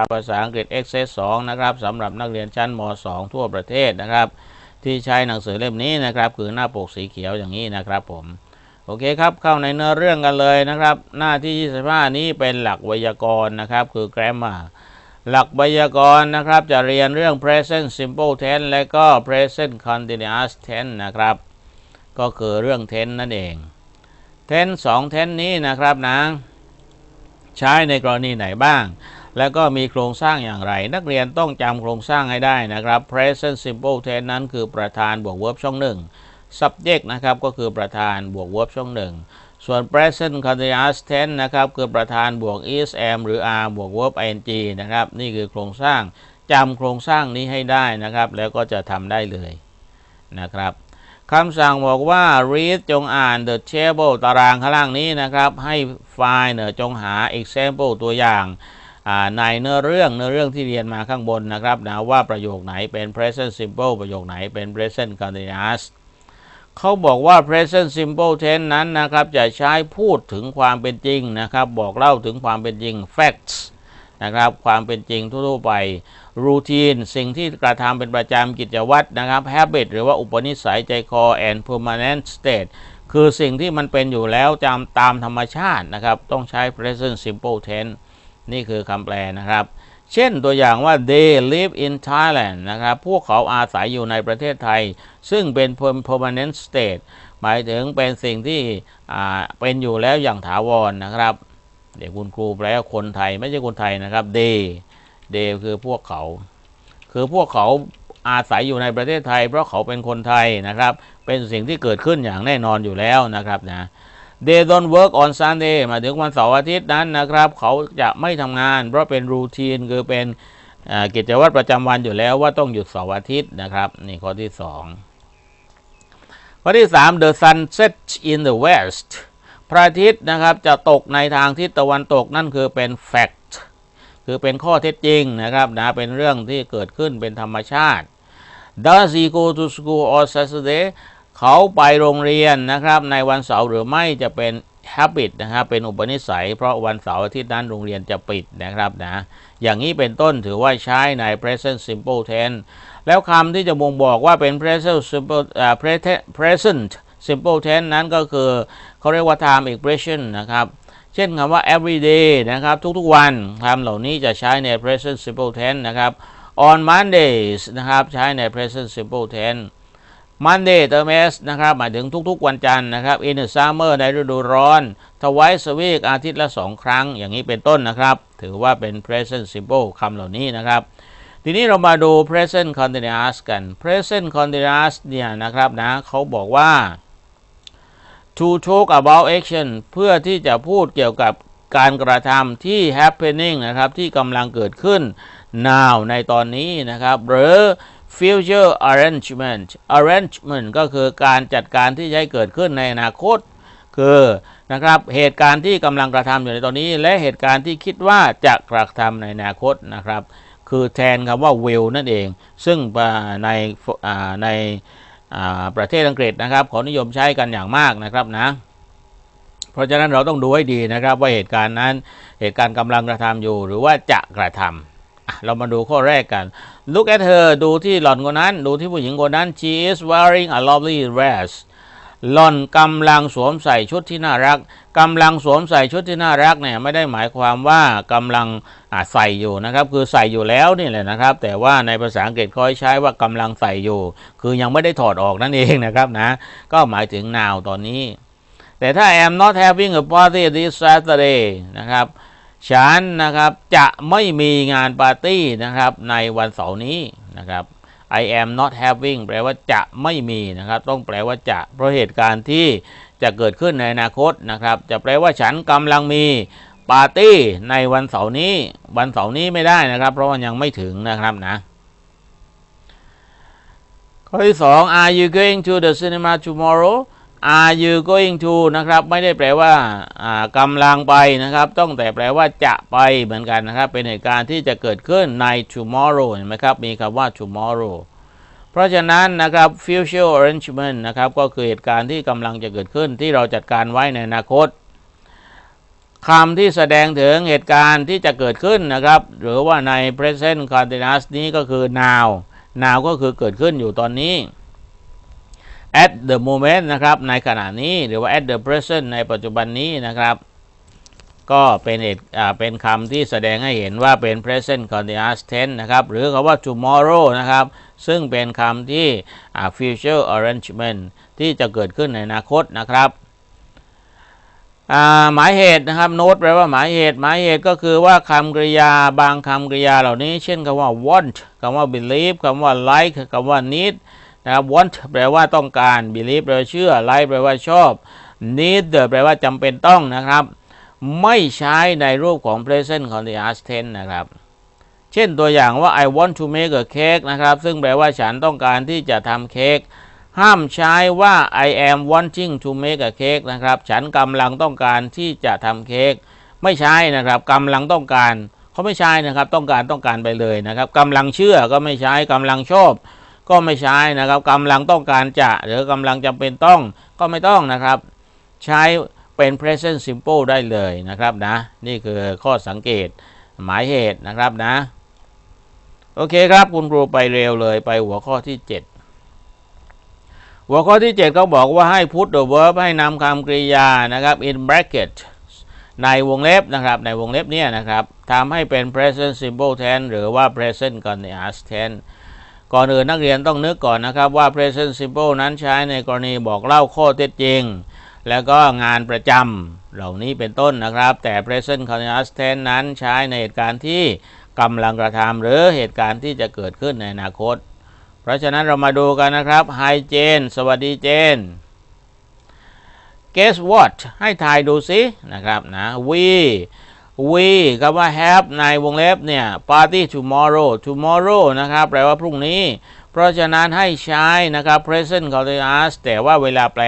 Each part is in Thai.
าภาษาอังกฤษ Access 2นะครับสำหรับนักเรียนชั้นม 2 ทั่วประเทศนะครับ ที่ใช้หนังสือเล่มนี้นะครับ คือหน้าปกสีเขียวอย่างนี้นะครับผมโอเคครับ เข้าในเนื้อเรื่องกันเลยนะครับ หน้าที่ 25 นี้เป็นหลักไวยากรณ์นะครับ คือ grammar หลักไวยากรณ์นะครับ จะเรียนเรื่อง present simple tense และก็ present continuous tense นะครับ ก็คือเรื่อง tense นั่นเอง tense สอง tense นี้นะครับนะ ใช้ในกรณีไหนบ้าง แล้วก็มีโครงสร้างอย่างไร นักเรียนต้องจำโครงสร้างให้ได้นะครับ present simple tense นั้นคือประธานบวก verb ช่องหนึ่ง subject นะครับก็คือประธานบวก verb ช่องหนึ่งส่วน present continuous tense นะครับคือประธานบวก is am หรือ are บวก verb ing นะครับนี่คือโครงสร้างจำโครงสร้างนี้ให้ได้นะครับ แล้วก็จะทำได้เลยนะครับคำสั่งบอกว่า read จงอ่าน the table ตารางข้างล่างนี้นะครับ ให้ไฟล์เนอจงหา example ตัวอย่าง ในเนื้อเรื่องเนื้อเรื่องที่เรียนมาข้างบนนะครับนะว่าประโยคไหนเป็น present simple ประโยคไหนเป็น present continuous เขาบอกว่า present simple tense นั้นนะครับจะใช้พูดถึงความเป็นจริงนะครับบอกเล่าถึงความเป็นจริง facts นะครับความเป็นจริงทั่วๆไป routine สิ่งที่กระทำเป็นประจำกิจวัตรนะครับ habit หรือว่าอุปนิสัยใจคอ and permanent state คือสิ่งที่มันเป็นอยู่แล้วจำตามธรรมชาตินะครับต้องใช้ present simple tense นี่คือคำแปลนะครับ เช่นตัวอย่างว่า they live in Thailand นะครับ พวกเขาอาศัยอยู่ในประเทศไทย ซึ่งเป็น permanent state หมายถึงเป็นสิ่งที่เป็นอยู่แล้วอย่างถาวรนะครับ เดี๋ยวคุณครูแปลว่าคนไทยไม่ใช่คนไทยนะครับ they they คือพวกเขา คือพวกเขาอาศัยอยู่ในประเทศไทย เพราะเขาเป็นคนไทยนะครับ เป็นสิ่งที่เกิดขึ้นอย่างแน่นอนอยู่แล้วนะครับนะ they don't work on Sunday หมายถึงวันเสาร์อาทิตย์นั้นนะครับ เขาจะไม่ทำงาน เพราะเป็นรูทีนคือเป็นกิจวัตรประจำวันอยู่แล้วว่าต้องหยุดเสาร์อาทิตย์นะครับนี่ข้อที่สองข้อที่สาม the sun sets in the west พระอาทิตย์นะครับจะตกในทางทิศตะวันตกนั่นคือเป็น fact คือเป็นข้อเท็จจริงนะครับนะเป็นเรื่องที่เกิดขึ้นเป็นธรรมชาติ Does he go to school on Saturday เขาไปโรงเรียนนะครับ ในวันเสาร์หรือไม่จะเป็น habit นะครับเป็นอุปนิสัย เพราะวันเสาร์อาทิตย์นั้นโรงเรียนจะปิดนะครับนะอย่างนี้เป็นต้นถือว่าใช้ใน present simple tense แล้วคำที่จะบ่งบอกว่าเป็น present simple present simple tense นั้นก็คือเขาเรียกว่า time expression นะครับเช่นคำว่า every day นะครับ ทุกๆวันคำเหล่านี้จะใช้ใน present simple tense นะครับ on Mondays นะครับ ใช้ใน present simple tense Monday เติม s นะครับ หมายถึงทุกๆวันจันทร์นะครับ in the summer ในฤดูร้อน twice a week อาทิตย์ละสองครั้ง อย่างนี้เป็นต้นนะครับ ถือว่าเป็น present simple คำเหล่านี้นะครับ ทีนี้เรามาดู present continuous กัน present continuous เนี่ยนะครับนะเขาบอกว่า to talk about action เพื่อที่จะพูดเกี่ยวกับการกระทำที่ happening นะครับ ที่กำลังเกิดขึ้น now ในตอนนี้นะครับ หรือ future arrangement arrangement ก็คือการจัดการที่จะให้เกิดขึ้นในอนาคต คือนะครับเหตุการณ์ที่กำลังกระทำอยู่ในตอนนี้ และเหตุการณ์ที่คิดว่าจะกระทำในอนาคตนะครับ คือแทนคำว่า will นั่นเอง ซึ่งในในประเทศอังกฤษนะครับเขานิยมใช้กันอย่างมากนะครับนะเพราะฉะนั้นเราต้องดูให้ดีนะครับว่าเหตุการณ์นั้นเหตุการณ์กำลังกระทำอยู่ หรือว่าจะกระทำอะ เรามาดูข้อแรกกัน look at her ดูที่หล่อนคนนั้น ดูที่ผู้หญิงคนนั้น she is wearing a lovely dress หล่อนกำลังสวมใส่ชุดที่น่ารักกำลังสวมใส่ชุดที่น่ารักเนี่ยไม่ได้หมายความว่ากำลังใส่อยู่นะครับ คือใส่อยู่แล้วนี่แหละนะครับ แต่ว่าในภาษาอังกฤษเขาใช้ว่ากำลังใส่อยู่ คือยังไม่ได้ถอดออกนั่นเองนะครับนะ ก็หมายถึง now ตอนนี้ แต่ถ้า I am not having a party this Saturday นะครับ ฉันนะครับจะไม่มีงานปาร์ตี้นะครับในวันเสาร์นี้นะครับ I am not having แปลว่าจะไม่มีนะครับ ต้องแปลว่าจะเพราะเหตุการณ์ที่จะเกิดขึ้นในอนาคตนะครับ จะแปลว่าฉันกำลังมีปาร์ตี้ในวันเสาร์นี้ วันเสาร์นี้ไม่ได้นะครับ เพราะว่ายังไม่ถึงนะครับนะข้อที่สอง Are you going to the cinema tomorrow Are you going to นะครับ ไม่ได้แปลว่าากำลังไปนะครับ ต้องแต่แปลว่าจะไปเหมือนกันนะครับ เป็นเหตุการณ์ที่จะเกิดขึ้นใน tomorrow เห็นไหมครับ มีคำว่า tomorrow เพราะฉะนั้นนะครับ future arrangement นะครับ ก็คือเหตุการณ์ที่กำลังจะเกิดขึ้นที่เราจัดการไว้ในอนาคตคำที่แสดงถึงเหตุการณ์ที่จะเกิดขึ้นนะครับ หรือว่าใน present continuous นี้ก็คือ now now ก็คือเกิดขึ้นอยู่ตอนนี้ at the moment นะครับในขณะนี้หรือว่า at the present ในปัจจุบันนี้นะครับ ก็เป็นเอ่าเป็นคำที่แสดงให้เห็นว่าเป็น present continuous tense นะครับ หรือคำว่า tomorrow นะครับ ซึ่งเป็นคำที่ future arrangement ที่จะเกิดขึ้นในอนาคตนะครับหมายเหตุนะครับโน้ตแปลว่าหมายเหตุหมายเหตุก็คือว่าคำกริยาบางคำกริยาเหล่านี้ เช่นคำว่า want คำว่า believe คำว่า like คำว่า need นะครับ want แปลว่าต้องการ believe แปลว่าเชื่อ like แปลว่าชอบ need แปลว่าจำเป็นต้องนะครับ ไม่ใช้ในรูปของ present continuous tense นะครับ เช่นตัวอย่างว่า I want to make a cake นะครับ ซึ่งแปลว่าฉันต้องการที่จะทำเค้กห้ามใช้ว่า I am wanting to make a cake นะครับ ฉันกำลังต้องการที่จะทำเค้กไม่ใช่นะครับกำลังต้องการเขาไม่ใช่นะครับ ต้องการต้องการไปเลยนะครับกำลังเชื่อก็ไม่ใช้กำลังชอบ ก็ไม่ใช้นะครับกำลังต้องการจะ หรือกำลังจำเป็นต้องก็ไม่ต้องนะครับ ใช้เป็น present simple ได้เลยนะครับนะ นี่คือข้อสังเกตหมายเหตุนะครับนะ โอเคครับคุณครูไปเร็วเลยไปหัวข้อที่ 7 หัวข้อที่7เขาบอกว่าให้ put the verb ให้นำคำกริยานะครับ in bracket ในวงเล็บนะครับในวงเล็บเนี่ยนะครับทำให้เป็น present simple tense หรือว่า present continuous tense ก่อนอื่นนักเรียนต้องนึกก่อนนะครับว่า present simple นั้นใช้ในกรณีบอกเล่าข้อเท็จจริง แล้วก็งานประจำเหล่านี้เป็นต้นนะครับ แต่ present continuous tense นั้นใช้ในเหตุการณ์ที่กำลังกระทำหรือเหตุการณ์ที่จะเกิดขึ้นในอนาคต เพราะฉะนั้นเรามาดูกันนะครับ Hi Jane สวัสดีเจน Guess what ให้ทายดูสินะครับนะ we we คำว่า have ในวงเล็บเนี่ย party tomorrow tomorrow นะครับแปลว่าพรุ่งนี้ เพราะฉะนั้นให้ใช้นะครับ present continuous แต่ว่าเวลาแปล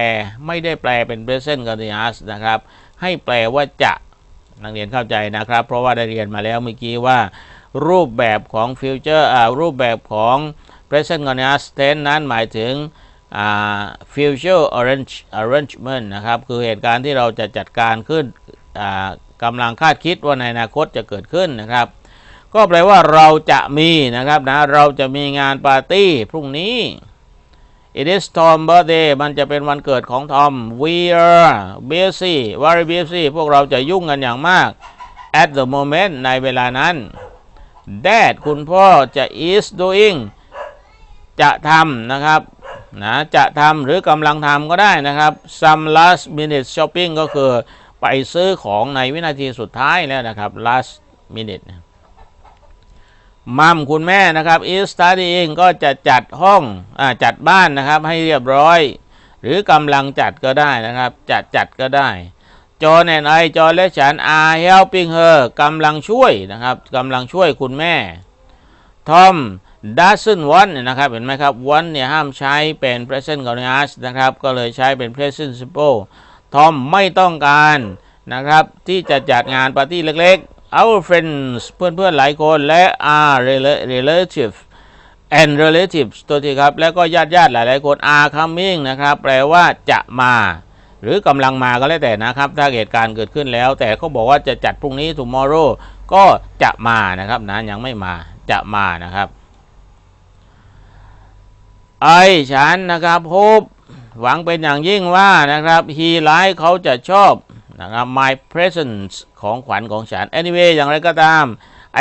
ไม่ได้แปลเป็น present continuous นะครับ ให้แปลว่าจะนักเรียนเข้าใจนะครับ เพราะว่าได้เรียนมาแล้วเมื่อกี้ว่า รูปแบบของ future อ่ารูปแบบของ present continuous tense นั้นหมายถึงอ่า future arrange arrangement นะครับ คือเหตุการณ์ที่เราจะจัดการขึ้น อ่ากำลังคาดคิดว่าในอนาคตจะเกิดขึ้นนะครับ ก็แปลว่าเราจะมีนะครับนะเราจะมีงานปาร์ตี้พรุ่งนี้ It is Tom birthday มันจะเป็นวันเกิดของทอม We are busy very busy พวกเราจะยุ่งกันอย่างมาก at the moment ในเวลานั้น Dad คุณพ่อจะ is doing จะทำนะครับนะจะทำหรือกำลังทำก็ได้นะครับ some last minute shopping ก็คือ ไปซื้อของในวินาทีสุดท้ายแล้วนะครับ last minute มัมคุณแม่นะครับ is studying ก็จะจัดห้องอจัดบ้านนะครับให้เรียบร้อย หรือกำลังจัดก็ได้นะครับ จัดจัดก็ได้จอแอนไอจอและฉัน are helping her กำลังช่วยนะครับกำลังช่วยคุณแม่ทอม doesn't want นะครับเห็นไหมครับ want เนี่ยห้ามใช้เป็น present continuous นะครับ ก็เลยใช้เป็น present simple ทอมไม่ต้องการนะครับ ที่จะจัดงานปาร์ตี้เล็กๆ our friends เพื่อนๆหลายคนและ are relative and relatives ตัวที่ครับ แล้วก็ญาติญาติๆหลายๆคน are coming นะครับ แปลว่าจะมา หรือกำลังมาก็แล้วแต่นะครับ ถ้าเหตุการณ์เกิดขึ้นแล้ว แต่เขาบอกว่าจะจัดพรุ่งนี้ tomorrow ก็จะมานะครับนะยังไม่มาจะมานะครับ ไอฉันนะครับพบ หวังเป็นอย่างยิ่งว่านะครับ he like เขาจะชอบนะครับ my presents ของขวัญของฉัน anyway อย่างไรก็ตาม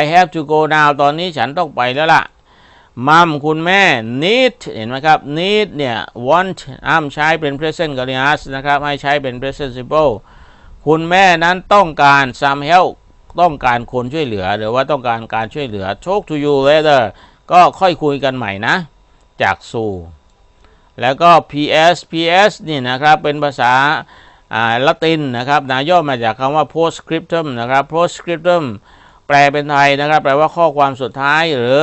I have to go now ตอนนี้ฉันต้องไปแล้วล่ะมัมคุณแม่ need เห็นไหมครับ need เนี่ย want อ้ามใช้เป็น present continuous นะครับ ให้ใช้เป็น present simple คุณแม่นั้นต้องการ some help ต้องการคนช่วยเหลือ หรือว่าต้องการการช่วยเหลือ talk to you later ก็ค่อยคุยกันใหม่นะ จากสู่ แล้วก็ PS PS นี่นะครับเป็นภาษาละตินนะครับนะย่อมาจากคำว่า postscriptum นะครับ postscriptum แปลเป็นไทยนะครับ แปลว่าข้อความสุดท้ายหรือ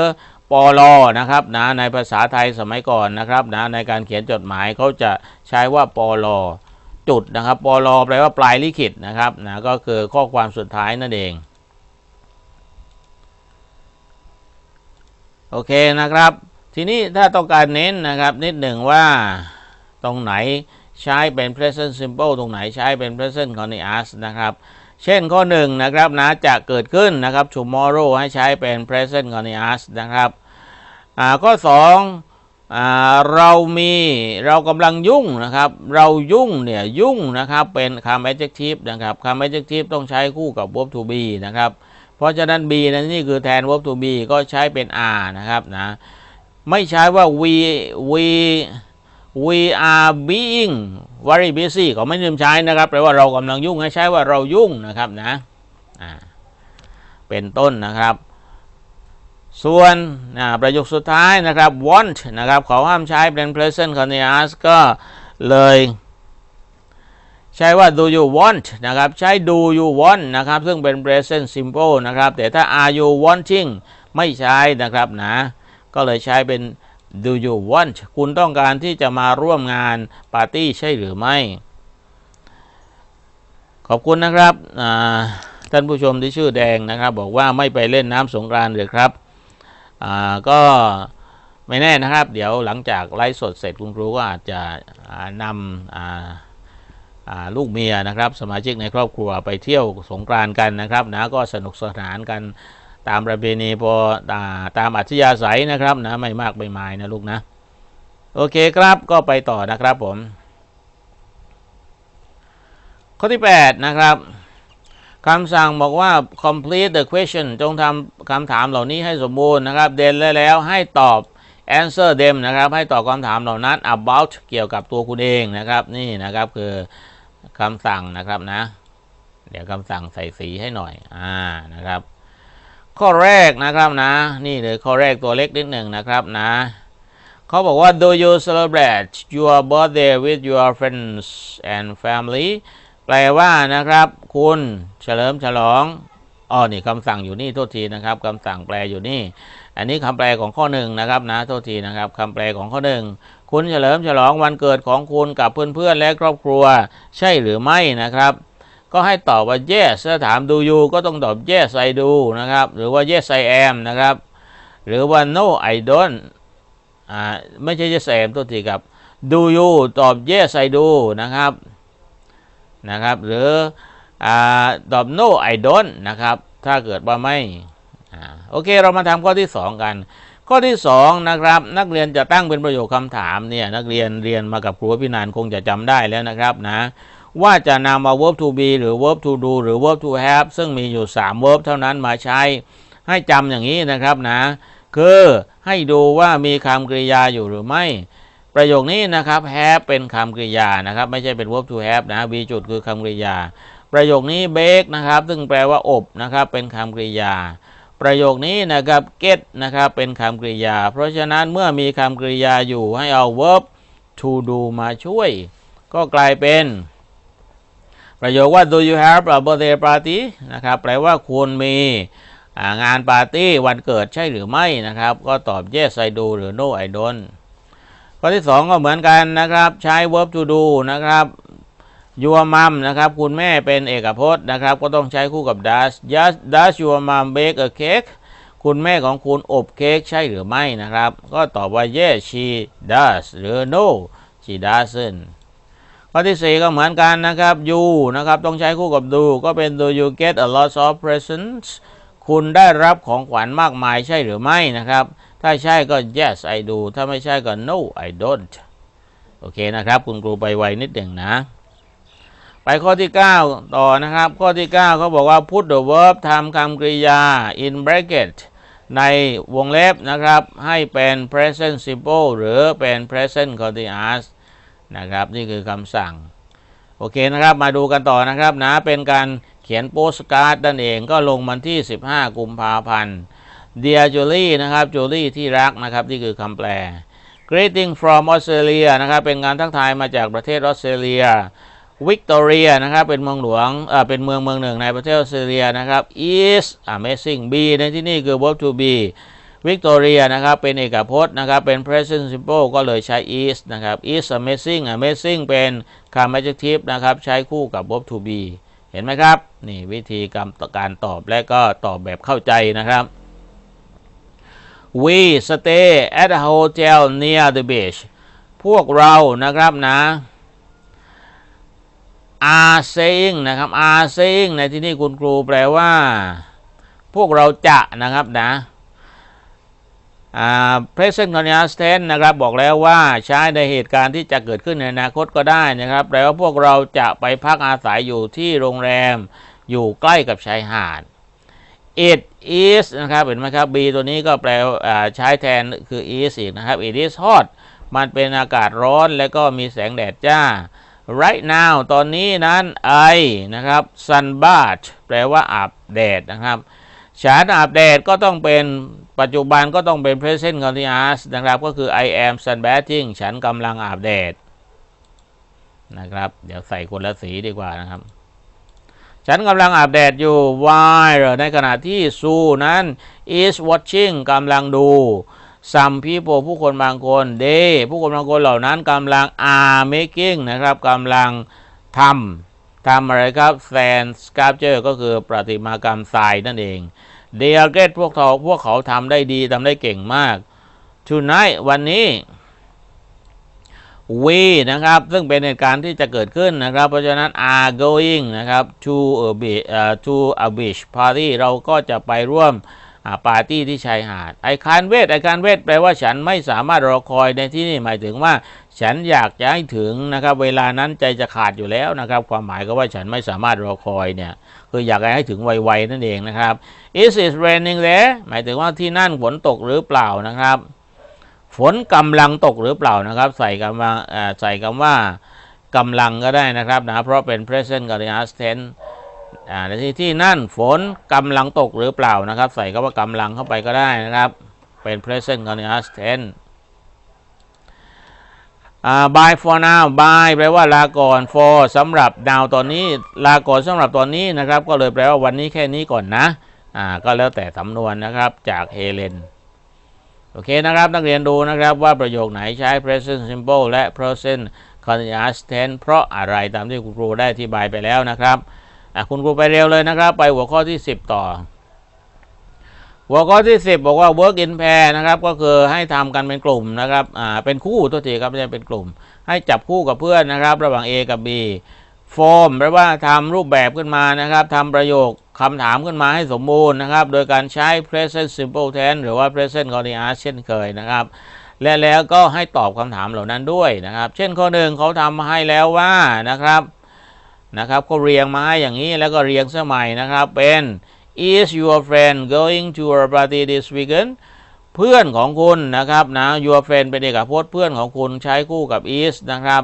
ปลอนะครับนะในภาษาไทยสมัยก่อนนะครับนะในการเขียนจดหมายเขาจะใช้ว่าปลอจุดนะครับปลอแปลว่าปลายลิขิตนะครับนะก็คือข้อความสุดท้ายนั่นเองโอเคนะครับ ทีนี้ถ้าต้องการเน้นนะครับนิดหนึ่งว่าตรงไหนใช้เป็น present simple ตรงไหนใช้เป็น present continuous นะครับ เช่นข้อหนึ่งนะครับนะจะเกิดขึ้นนะครับ tomorrow ให้ใช้เป็น present continuous นะครับอ่าข้อสองอ่าเรามีเรากำลังยุ่งนะครับ เรายุ่งเนี่ยยุ่งนะครับเป็นคำ adjective นะครับคำ adjective ต้องใช้คู่กับ verb to be นะครับ เพราะฉะนั้น be นั้นนี่คือแทน verb to be ก็ใช้เป็น are นะครับนะ ไม่ใช้ว่า we we we are being very busy เขาไม่ลืมใช้นะครับ แปลว่าเรากำลังยุ่งให้ใช้ว่าเรายุ่งนะครับนะเป็นต้นนะครับ ส่วนประโยคสุดท้ายนะครับ want นะครับเขาห้ามใช้เป็น present continuous ก็เลยใช้ว่า do you want นะครับ ใช้ do you want นะครับ ซึ่งเป็น present simple นะครับ แต่ถ้า are you wanting ไม่ใช้นะครับนะ ก็เลยใช้เป็น do you want คุณต้องการที่จะมาร่วมงานปาร์ตี้ใช่หรือไม่ ขอบคุณนะครับท่านผู้ชมที่ชื่อแดงนะครับ บอกว่าไม่ไปเล่นน้ำสงกรานต์เลยครับก็ไม่แน่นะครับ เดี๋ยวหลังจากไลฟ์สดเสร็จคุณครูก็อาจจะนำลูกเมียนะครับ สมาชิกในครอบครัวไปเที่ยวสงกรานต์กันนะครับนะก็สนุกสนานกัน ตามประเพณีพอาตามอัธยาศัยนะครับนะไม่มากไม่มายนะลูกนะ โอเคครับก็ไปต่อนะครับผม ข้อที่ 8 นะครับคำสั่งบอกว่า complete the question จงทำคำถามเหล่านี้ให้สมบูรณ์นะครับ เดนแล้วแล้วให้ตอบ answer them นะครับ ให้ตอบคำถามเหล่านั้น about เกี่ยวกับตัวคุณเองนะครับ นี่นะครับคือคำสั่งนะครับนะ เดี๋ยวคำสั่งใส่สีให้หน่อย อ่านะครับ ข้อแรกนะครับนะ นี่เลยข้อแรกตัวเล็กนิดหนึ่งนะครับนะเขาบอกว่า do you celebrate your birthday with your friends and family แปลว่านะครับ คุณเฉลิมฉลองอ๋อนี่คำสั่งอยู่นี่โทษทีนะครับคำสั่งแปลอยู่นี่ อันนี้คำแปลของข้อหนึ่งนะครับนะโทษทีนะครับคำแปลของข้อหนึ่งคุณเฉลิมฉลองวันเกิดของคุณกับเพื่อนๆและครอบครัว ใช่หรือไม่นะครับ ก็ให้ตอบว่า yes ถ้าถาม do you ก็ต้องตอบ yes I do นะครับ หรือว่า yes I am นะครับ หรือว่า no I don't อ่าไม่ใช่ yes I am โทษทีครับ do you ตอบ yes I do นะครับนะครับ หรืออ่าตอบ no I don't นะครับ ถ้าเกิดว่าไม่อ่าโอเค เรามาทำข้อที่ 2 กัน ข้อที่ 2 นะครับ นักเรียนจะตั้งเป็นประโยคคำถามเนี่ยนักเรียนเรียนมากับครูพินานคงจะจำได้แล้วนะครับนะ ว่าจะนำเอา verb to be หรือ verb to do หรือ verb to have ซึ่งมีอยู่ 3 verb เท่านั้นมาใช้ ให้จำอย่างนี้นะครับนะ คือให้ดูว่ามีคำกริยาอยู่หรือไม่ ประโยคนี้นะครับ have เป็นคำกริยานะครับ ไม่ใช่เป็น verb to have นะ be จุดคือคำกริยา ประโยคนี้ bake นะครับ ซึ่งแปลว่าอบนะครับ เป็นคำกริยา ประโยคนี้นะครับ get นะครับ เป็นคำกริยา เพราะฉะนั้นเมื่อมีคำกริยาอยู่ให้เอา verb to do มาช่วย ก็กลายเป็น ประโยคว่า do you have a birthday party นะครับแปลว่าคุณมีงานปาร์ตี้วันเกิดใช่หรือไม่นะครับ ก็ตอบ yes I do หรือ no I don't ข้อที่ 2 ก็เหมือนกันนะครับ ใช้ verb to do นะครับ your mom นะครับ คุณแม่เป็นเอกพจน์นะครับ ก็ต้องใช้คู่กับ does does does your mom bake a cake คุณแม่ของคุณอบเค้กใช่หรือไม่นะครับ ก็ตอบว่า yes she does หรือ no she doesn't ข้อที่ 4 ก็เหมือนกันนะครับ you นะครับ ต้องใช้คู่กับ do ก็เป็น do you get a lot of presents คุณได้รับของขวัญมากมายใช่หรือไม่นะครับ ถ้าใช่ก็ yes I do ถ้าไม่ใช่ก็ no I don't โอเคนะครับ คุณครูไปไวนิดหนึ่งนะ ไปข้อที่ 9 ต่อนะครับ ข้อที่ 9 เขาบอกว่า put the verb ทำคำกริยา in bracket ในวงเล็บนะครับ ให้เป็น present simple หรือเป็น present continuous นะครับ นี่คือคำสั่ง โอเคนะครับมาดูกันต่อนะครับนะเป็นการเขียนโปสการ์ดนั่นเองก็ลงวันที่ 15 กุมภาพันธ์ Dear Julie นะครับ Julie ที่รักนะครับ นี่คือคำแปล Greeting from Australia นะครับ เป็นงานทักทายมาจากประเทศออสเตรเลีย Victoria นะครับ เป็นเมืองหลวงเออเป็นเมืองเมืองหนึ่งในประเทศออสเตรเลียนะครับ is amazing B ในที่นี่คือ verb to be Victoria นะครับเป็นเอกพจน์นะครับเป็น present simple ก็เลยใช้ is นะครับ is amazing amazing เป็นคำ adjective นะครับใช้คู่กับ verb to be เห็นไหมครับ นี่วิธีการการตอบและก็ตอบแบบเข้าใจนะครับ We stay at a hotel near the beach พวกเรานะครับนะ are saying นะครับ are saying ในที่นี้คุณครูแปลว่า พวกเราจะนะครับนะ present continuous tense นะครับบอกแล้วว่าใช้ในเหตุการณ์ที่จะเกิดขึ้นในอนาคตก็ได้นะครับแปลว่าพวกเราจะไปพักอาศัยอยู่ที่โรงแรมอยู่ใกล้กับชายหาด it is นะครับเห็นไหมครับ b ตัวนี้ก็แปลใช้แทนคือ is อีกนะครับ it is hot มันเป็นอากาศร้อนและก็มีแสงแดดจ้า right now ตอนนี้นั้น I นะครับ sun bath แปลว่าอาบแดดนะครับ ฉันอาบแดดก็ต้องเป็น ปัจจุบันก็ต้องเป็น present continuous นะครับ ก็คือ I am sunbathing ฉันกำลังอาบแดดนะครับ เดี๋ยวใส่คนละสีดีกว่านะครับ ฉันกำลังอาบแดดอยู่ while ในขณะที่ซูนั้น is watching กำลังดู some people ผู้คนบางคน they ผู้คนบางคนเหล่านั้นกำลัง are making นะครับกำลังทำทำอะไรครับ sand sculpture ก็คือประติมากรรมทรายนั่นเอง เดียเกตพวกเขาพวกเขาทำได้ดีทำได้เก่งมาก tonight วันนี้ we นะครับ ซึ่งเป็นเหตุการณ์ที่จะเกิดขึ้นนะครับ เพราะฉะนั้น are going นะครับ to a beach uh, to a beach party เราก็จะไปร่วม ปาร์ตี้ที่ชายหาด ไอคานเวท ไอคานเวทแปลว่าฉันไม่สามารถรอคอยในที่นี่หมายถึงว่า ฉันอยากจะให้ถึงนะครับ เวลานั้นใจจะขาดอยู่แล้วนะครับ ความหมายก็ว่าฉันไม่สามารถรอคอยเนี่ยคืออยากให้ถึงไวๆนั่นเองนะครับ is it raining there หมายถึงว่าที่นั่นฝนตกหรือเปล่านะครับ ฝนกำลังตกหรือเปล่านะครับ ใส่คำว่าใส่คำว่ากำลังก็ได้นะครับนะเพราะเป็น present continuous tense ในที่ที่นั่นฝนกำลังตกหรือเปล่านะครับ ใส่คำว่ากำลังเข้าไปก็ได้นะครับ เป็น present continuous tense by for now by แปลว่าลาก่อน for สำหรับ now ตอนนี้ลาก่อนสำหรับตอนนี้นะครับ ก็เลยแปลว่าวันนี้แค่นี้ก่อนนะอ่าก็แล้วแต่สำนวนนะครับจากเฮเลนโอเคนะครับ นักเรียนดูนะครับว่าประโยคไหนใช้ present simple และ present continuous tense เพราะอะไรตามที่คุณครูได้อธิบายไปแล้วนะครับ คุณครูไปเร็วเลยนะครับ ไปหัวข้อที่ 10 ต่อ หัวข้อที่ 10 บอกว่า work in pair นะครับ ก็คือให้ทำกันเป็นกลุ่มนะครับอ่าเป็นคู่ตัวทีครับไม่ใช่เป็นกลุ่ม ให้จับคู่กับเพื่อนนะครับ ระหว่าง A กับ B form แปลว่าทำรูปแบบขึ้นมานะครับทำประโยคคำถามขึ้นมาให้สมบูรณ์นะครับ โดยการใช้ present simple tense หรือว่า present continuous เช่นเคยนะครับและแล้วก็ให้ตอบคำถามเหล่านั้นด้วยนะครับ เช่นข้อหนึ่งเขาทำมาให้แล้วว่านะครับ นะครับก็เรียงมาให้อย่างนี้แล้วก็เรียงสมัยนะครับเป็น is your friend going to a party this weekend เพื่อนของคุณนะครับนะ your friend เป็นเอกพจน์เพื่อนของคุณใช้คู่กับ is นะครับ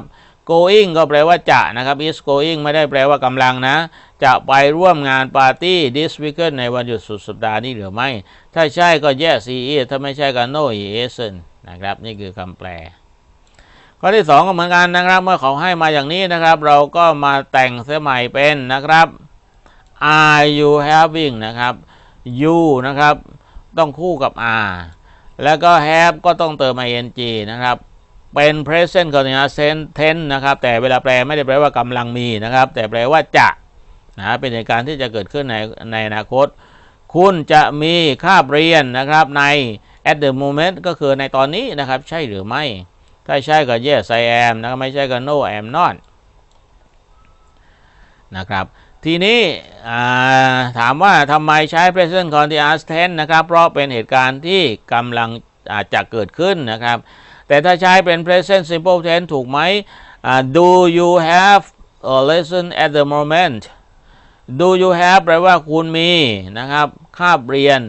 going ก็แปลว่าจะนะครับ is going ไม่ได้แปลว่ากำลังนะ จะไปร่วมงานปาร์ตี้ this weekend ในวันหยุดสุดสัปดาห์นี้หรือไม่ ถ้าใช่ก็ yes he is ถ้าไม่ใช่ก็ no he isn't นะครับ นี่คือคำแปล ข้อที่ 2 ก็เหมือนกันนะครับ เมื่อเขาให้มาอย่างนี้นะครับ เราก็มาแต่งเสียใหม่เป็นนะครับ are you having นะครับ you นะครับ ต้องคู่กับ are แล้วก็ have ก็ต้องเติม ing นะครับ เป็น present continuous tense นะครับ แต่เวลาแปลไม่ได้แปลว่ากำลังมีนะครับ แต่แปลว่าจะนะเป็นเหตุการณ์ที่จะเกิดขึ้นในในอนาคต คุณจะมีคาบเรียนนะครับใน at the moment ก็คือในตอนนี้นะครับ ใช่หรือไม่ ถ้าใช่ก็ yes I am นะไม่ใช่ก็ no I am not นะครับทีนี้ถามว่าทำไมใช้ present continuous tense นะครับเพราะเป็นเหตุการณ์ที่กำลังอาจจะเกิดขึ้นนะครับ แต่ถ้าใช้เป็น present simple tense ถูกไหม do you have a lesson at the moment do you have แปลว่าคุณมีนะครับคาบเรียน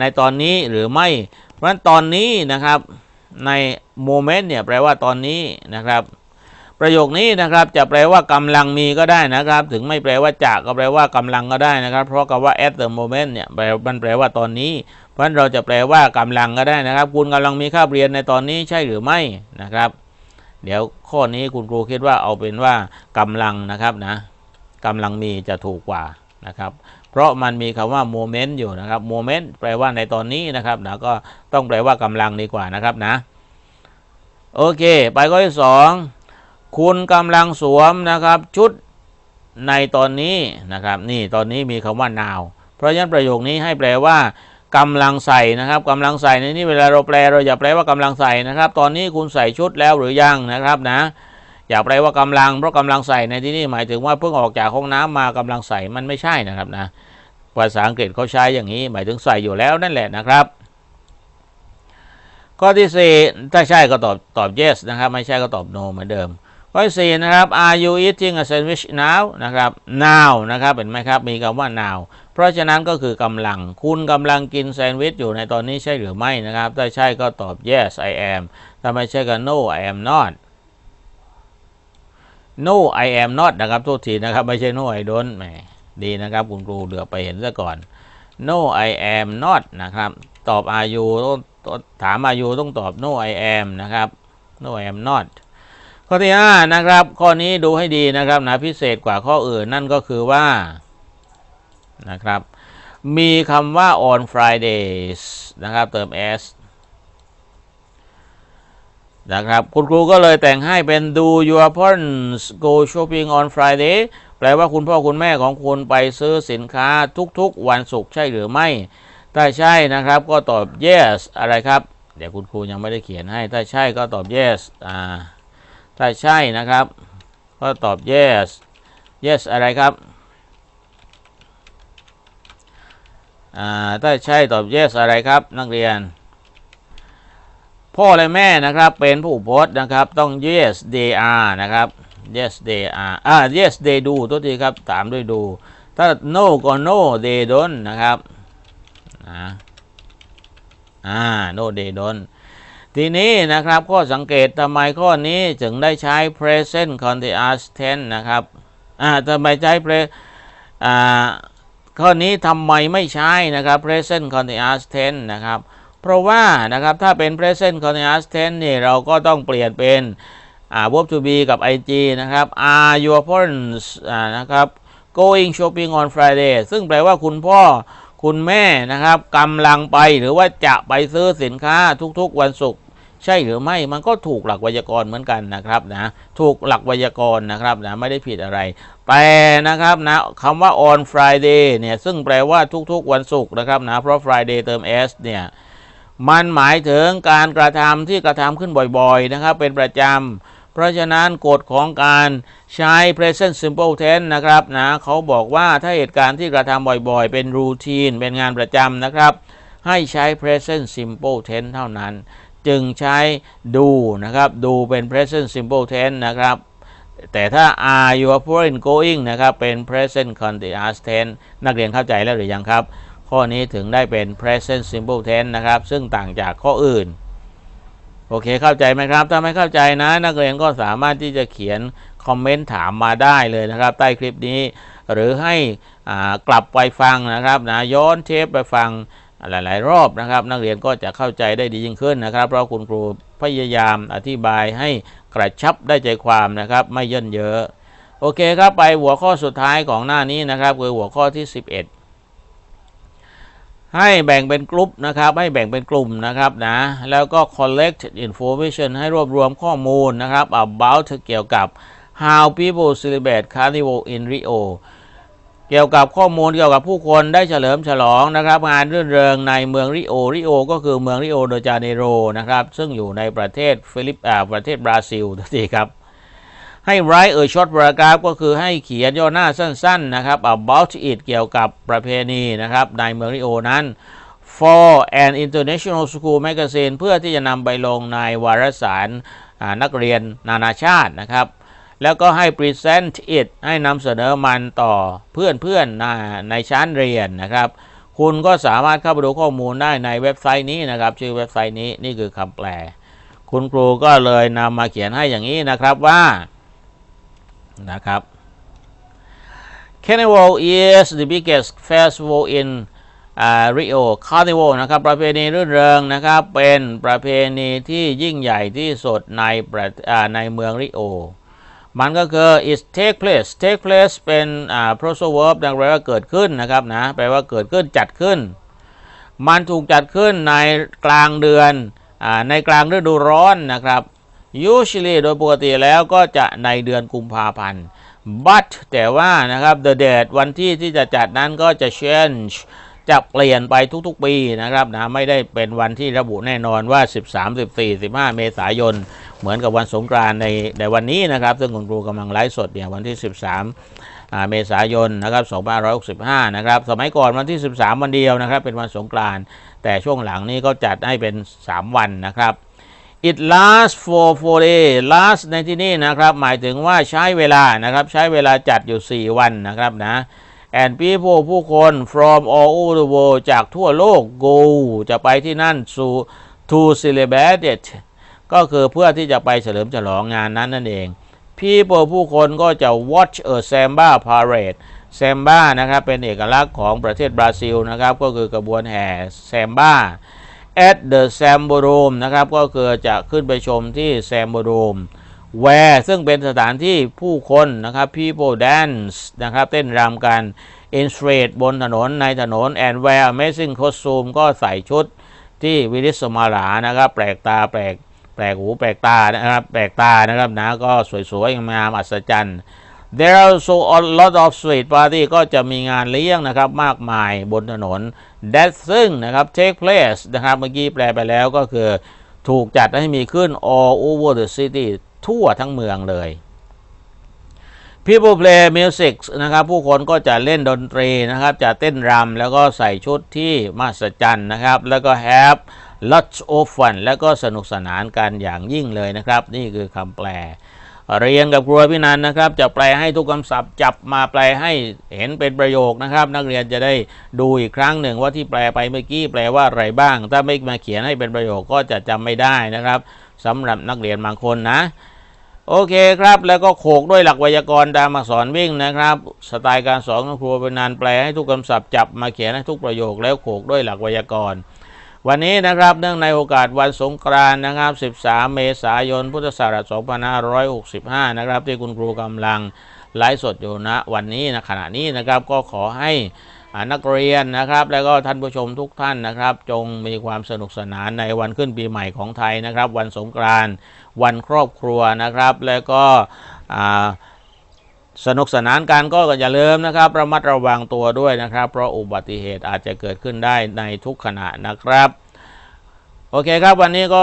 ในตอนนี้หรือไม่เพราะตอนนี้นะครับ ในโมเมนต์เนี่ยแปลว่าตอนนี้นะครับ ประโยคนี้นะครับจะแปลว่ากำลังมีก็ได้นะครับ ถึงไม่แปลว่าจะก็แปลว่ากำลังก็ได้นะครับ เพราะคำว่า at the moment เนี่ยมันแปลว่าตอนนี้ เพราะเราจะแปลว่ากำลังก็ได้นะครับ คุณกำลังมีคาบเรียนในตอนนี้ใช่หรือไม่นะครับ เดี๋ยวข้อนี้คุณครูคิดว่าเอาเป็นว่ากำลังนะครับนะกำลังมีจะถูกกว่านะครับ เพราะมันมีคำว่าโมเมนต์อยู่นะครับโมเมนต์แปลว่าในตอนนี้นะครับนะก็ต้องแปลว่ากำลังดีกว่านะครับนะ โอเค ไปข้อที่สองคุณกำลังสวมนะครับชุดในตอนนี้นะครับ นี่ตอนนี้มีคำว่า now เพราะฉะนั้นประโยคนี้ให้แปลว่ากำลังใส่นะครับกำลังใส่ในนี้เวลาเราแปลเราอย่าแปลว่ากำลังใส่นะครับ ตอนนี้คุณใส่ชุดแล้วหรือยังนะครับนะ อย่าแปลว่ากำลังเพราะกำลังใส่ในที่นี้หมายถึงว่าเพิ่งออกจากห้องน้ำมากำลังใส่มันไม่ใช่นะครับนะภาษาอังกฤษเขาใช้อย่างนี้ หมายถึงใส่อยู่แล้วนั่นแหละนะครับ ข้อที่สี่ถ้าใช่ก็ตอบตอบ yes นะครับ ไม่ใช่ก็ตอบ no เหมือนเดิม ข้อที่สี่นะครับ are you eating a sandwich now นะครับ now นะครับเห็นไหมครับมีคำว่า now เพราะฉะนั้นก็คือกำลังคุณกำลังกินแซนด์วิชอยู่ในตอนนี้ใช่หรือไม่นะครับ ถ้าใช่ก็ตอบ yes I am ถ้าไม่ใช่ก็ no I am not no I am not นะครับโทษทีนะครับ ไม่ใช่ no I don't แหมดีนะครับ คุณครูเหลือไปเห็นซะก่อน no I am not นะครับ ตอบ are you ถาม are you ต้องตอบ no I am นะครับ no I am not ข้อที่ห้านะครับ ข้อนี้ดูให้ดีนะครับนะพิเศษกว่าข้ออื่นนั่นก็คือว่านะครับ มีคำว่า on Fridays นะครับ เติม s นะครับ คุณครูก็เลยแต่งให้เป็น do your parents go shopping on Friday แปลว่าคุณพ่อคุณแม่ของคุณไปซื้อสินค้าทุกๆ วันศุกร์ใช่หรือไม่ ถ้าใช่นะครับก็ตอบ yes อะไรครับ เดี๋ยวคุณครูยังไม่ได้เขียนให้ ถ้าใช่ก็ตอบ yes อ่า ถ้าใช่นะครับ ก็ตอบ yes yes อะไรครับ อ่า ถ้าใช่ตอบ yes อะไรครับ นักเรียน พ่อและแม่นะครับเป็นผู้โพสต์นะครับต้อง yes they are นะครับ yes they are อ่า yes they do ตัวทีครับ ตามด้วยดู ถ้า no ก็ no they don't นะครับ อ่าอ่า no they don't ทีนี้นะครับข้อสังเกตทำไมข้อนี้ถึงได้ใช้ present continuous tense นะครับอ่าทำไมใช้ pre อ่าข้อนี้ทำไมไม่ใช้นะครับ present continuous tense นะครับเพราะว่านะครับถ้าเป็น present continuous tense นี่เราก็ต้องเปลี่ยนเป็นอ่า verb to be กับ ing นะครับ are your parents อ่านะครับ going shopping on Friday ซึ่งแปลว่าคุณพ่อ คุณแม่นะครับกำลังไปหรือว่าจะไปซื้อสินค้าทุกๆวันศุกร์ใช่หรือไม่มันก็ถูกหลักไวยากรณ์เหมือนกันนะครับนะถูกหลักไวยากรณ์นะครับนะไม่ได้ผิดอะไรแต่นะครับนะคำว่า on Friday เนี่ยซึ่งแปลว่าทุกๆวันศุกร์นะครับนะเพราะ Friday เติม s เนี่ยมันหมายถึงการกระทำที่กระทำขึ้นบ่อยๆนะครับเป็นประจำ เพราะฉะนั้นกฎของการใช้ present simple tense นะครับนะเขาบอกว่าถ้าเหตุการณ์ที่กระทำบ่อยๆ เป็น routine เป็นงานประจำนะครับ ให้ใช้ present simple tense เท่านั้น จึงใช้ดูนะครับดูเป็น present simple tense นะครับแต่ถ้า are your parents going นะครับ เป็น present continuous tense นักเรียนเข้าใจแล้วหรือยังครับ ข้อนี้ถึงได้เป็น present simple tense นะครับ ซึ่งต่างจากข้ออื่น โอเคเข้าใจไหมครับ ถ้าไม่เข้าใจนะ นักเรียนก็สามารถที่จะเขียนคอมเมนต์ถามมาได้เลยนะครับ ใต้คลิปนี้ หรือให้กลับไปฟังนะครับนะย้อนเทปไปฟังหลาย ๆ รอบนะครับ นักเรียนก็จะเข้าใจได้ดียิ่งขึ้นนะครับ เพราะคุณครูพยายามอธิบายให้กระชับได้ใจความนะครับ ไม่ยินเยอะ โอเคครับไปหัวข้อสุดท้ายของหน้านี้นะครับคือหัวข้อที่ 11 ให้แบ่งเป็นกลุ่มนะครับ ให้แบ่งเป็นกลุ่มนะครับนะ แล้วก็ collect information ให้รวบรวมข้อมูลนะครับ about เกี่ยวกับ how people celebrate carnival in Rio เกี่ยวกับข้อมูลเกี่ยวกับผู้คนได้เฉลิมฉลองนะครับ งานรื่นเริงในเมืองริโอริโอก็คือเมืองริโอเดจาเนโรนะครับ ซึ่งอยู่ในประเทศฟิลิปอ่าประเทศบราซิลทีครับ ให้ write a short paragraph ก็คือให้เขียนย่อหน้าสั้นๆนะครับ about it เกี่ยวกับประเพณีนะครับในเมืองริโอนั้น for an international school magazine เพื่อที่จะนำไปลงในวารสารนักเรียนนานาชาตินะครับ แล้วก็ให้ present it ให้นำเสนอมันต่อเพื่อนๆในในชั้นเรียนนะครับ คุณก็สามารถเข้าไปดูข้อมูลได้ในเว็บไซต์นี้นะครับ ชื่อเว็บไซต์นี้นี่คือคำแปล คุณครูก็เลยนำมาเขียนให้อย่างนี้นะครับว่า นะครับ Carnival is the biggest festival in อ่า Rio Carnival นะครับประเพณีรื่นเริงนะครับเป็นประเพณีที่ยิ่งใหญ่ที่สุดในประในเมืองริโอ มันก็คือ is take place take place เป็น prosal verb แปลว่าเกิดขึ้นนะครับนะแปลว่าเกิดขึ้นจัดขึ้น มันถูกจัดขึ้นในกลางเดือนอในกลางฤดูร้อนนะครับ usually โดยปกติแล้วก็จะในเดือนกุมภาพันธ์ but แต่ว่านะครับ the date วันที่ที่จะจัดนั้นก็จะ change จะเปลี่ยนไปทุกๆปีนะครับนะไม่ได้เป็นวันที่ระบุแน่นอนว่า 13 14 15 เมษายน เหมือนกับวันสงกรานในในวันนี้นะครับ ซึ่งคุณครูกำลังไลฟ์สดเนี่ยวันที่ 13อ่าเมษายนนะครับ2565 นะครับ สมัยก่อนวันที่ 13 วันเดียวนะครับ เป็นวันสงกรานแต่ช่วงหลังนี้ก็จัดให้เป็น 3 วันนะครับ it lasts for four days last ในที่นี้นะครับ หมายถึงว่าใช้เวลานะครับ ใช้เวลาจัดอยู่ 4 วันนะครับนะ and people ผู้คน from all over the world จากทั่วโลก go จะไปที่นั่น to to celebrate it ก็คือเพื่อที่จะไปเฉลิมฉลองงานนั้นนั่นเอง people ผู้คนก็จะ watch a samba parade samba นะครับเป็นเอกลักษณ์ของประเทศบราซิลนะครับ ก็คือกระบวนแห่ samba at the s a m b o r o m นะครับ ก็คือจะขึ้นไปชมที่ s a m b o r o m where ซึ่งเป็นสถานที่ผู้คนนะครับ people dance นะครับ เต้นรำกัน in street บนถนนในถนน and wear amazing costume ก็ใส่ชุดที่วิริสมาลานะครับ แปลกตาแปลกแปลกหูแปลกตานะครับ แปลกตานะครับนะก็สวยๆงามอัศจรรย์ There are so a lot of street party ก็จะมีงานเลี้ยงนะครับมากมายบนถนน that ซึ่งนะครับ take place นะครับเมื่อกี้แปลไปแล้วก็คือ ถูกจัดให้มีขึ้น all over the city ทั่วทั้งเมืองเลย People play music นะครับ ผู้คนก็จะเล่นดนตรีนะครับ จะเต้นรำแล้วก็ใส่ชุดที่มหัศจรรย์นะครับ แล้วก็ have lots of fun แล้วก็สนุกสนานกันอย่างยิ่งเลยนะครับ นี่คือคำแปล เรียนกับครัวพี่นันนะครับจะแปลให้ทุกคำศัพท์จับมาแปลให้เห็นเป็นประโยคนะครับ นักเรียนจะได้ดูอีกครั้งหนึ่งว่าที่แปลไปเมื่อกี้แปลว่าอะไรบ้าง ถ้าไม่มาเขียนให้เป็นประโยคก็จะจำไม่ได้นะครับสำหรับนักเรียนบางคนนะโอเคครับ แล้วก็โขกด้วยหลักไวยากรณ์ตามอักษรวิ่งนะครับ สไตล์การสอนของครูเป็นนานแปลให้ทุกคำศัพท์จับมาเขียนให้ทุกประโยคแล้วโขกด้วยหลักไวยากรณ์ วันนี้นะครับเนื่องในโอกาสวันสงกรานต์นะครับ 13 เมษายน พุทธศักราช 2565 นะครับ ที่คุณครูกำลังไลฟ์สดอยู่ณวันนี้นะขณะนี้นะครับก็ขอให้นักเรียนนะครับ แล้วก็ท่านผู้ชมทุกท่านนะครับ จงมีความสนุกสนานในวันขึ้นปีใหม่ของไทยนะครับ วันสงกรานต์วันครอบครัวนะครับ แล้วก็อ่า สนุกสนานกันก็อย่าลืมนะครับระมัดระวังตัวด้วยนะครับ เพราะอุบัติเหตุอาจจะเกิดขึ้นได้ในทุกขณะนะครับ โอเคครับวันนี้ก็